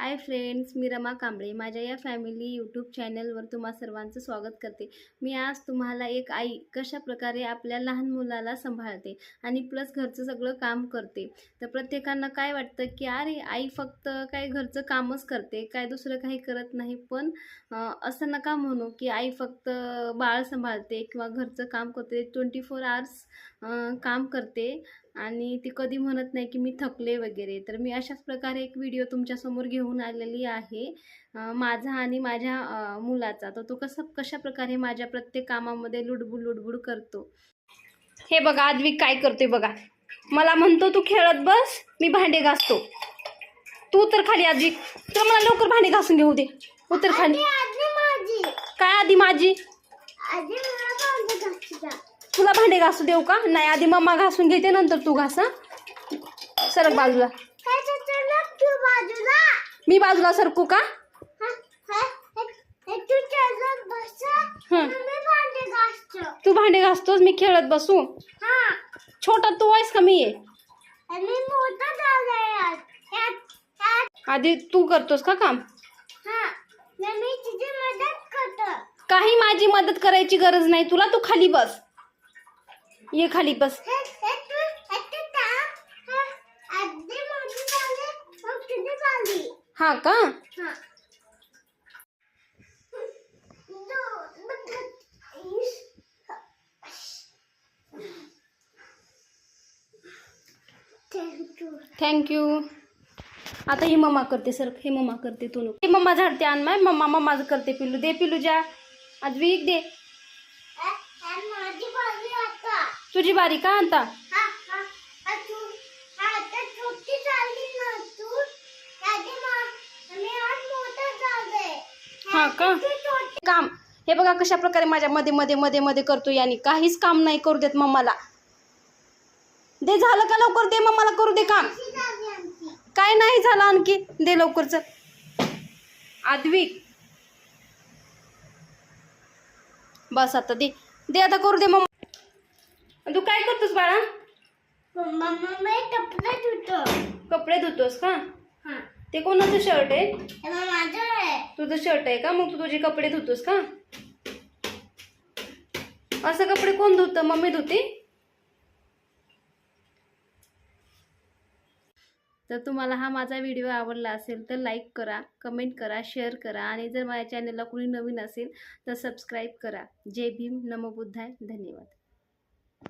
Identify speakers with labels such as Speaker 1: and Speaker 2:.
Speaker 1: हाय friends मी रमा कांबळे. माझ्या या फॅमिली यूट्यूब चॅनलवर तुम्हा सर्वांचं स्वागत करते. मी आज तुम्हाला एक आई कशा प्रकारे आपल्या लहान मुलाला सांभाळते आणि प्लस घरचं सगळं काम करते. तर प्रत्येकांना काय वाटतं की अरे आई फक्त काय घरचं कामच करते काय दुसरं काही करत नाही. पण असं नका म्हणू की आई फक्त बाळ सांभाळते किंवा घरचं काम करते. ट्वेंटी फोर आवर्स काम करते. आणि ती कधी म्हणत नाही की मी थकले वगैरे. तर मी अशाच प्रकारे एक व्हिडिओ तुमच्यासमोर घेऊन आलेली आहे. माझा आणि माझ्या मुलाचा. तर तो कसं कशा प्रकारे माझ्या प्रत्येक कामामध्ये लुडबुड लुडबुड करतो? हे बघा आद्विक काय करतोय बघा. मला म्हणतो तू खेळत बस मी भांडे घासतो. तू तर खाली आद्विक. तर मला लवकर भांडे घासून घेऊ दे. उतर खाली. काय आधी माझी? तुला भांडे घासू देऊ का? नाही आधी मम्मा घासून घेते नंतर तू घास? सरक बाजूला. मी बाजूला सरकू का? हं. तू भांडे घासतोस मी खेळत बसू? छोटा तू आहेस का मी? आधी तू करतोस का काम? काही माझी मदत करायची गरज नाही. तुला तू खाली बस. ये खाली बस। हा का थँक्यू आता ही मम्मा करते सर हे मम्मा करते तू नको हे मम्मा झाडते आण माय मम्मा मम्मा करते पिल्लू दे पिल्लू जा। आज वीक दे। तुझी बारी का आणता? हा का? काम. हे बघा कशा प्रकारे माझ्या मध्ये मध्ये मध्ये मध्ये करतो याने. काहीच काम नाही करू देत मम्माला. दे झालं का लवकर? दे मम्माला करू दे काम. काय नाही झालं आणखी. दे लवकरच आद्विक बस आता दे. दे आता करू दे मम्मा. तू काय करतोस बाळा? कपडे धुतोस का? ते कोणाचं शर्ट आहे? तुझं शर्ट आहे का? मग तू तुझे कपडे धुतोस का? असं कपडे कोण धुतं? मम्मी धुते? तर तुम्हाला हा माझा व्हिडिओ आवडला असेल तर लाईक करा कमेंट करा शेअर करा आणि जर माझ्या चॅनलला कोणी नवीन असेल तर सबस्क्राईब करा. जय भीम नमो बुद्धाय. धन्यवाद.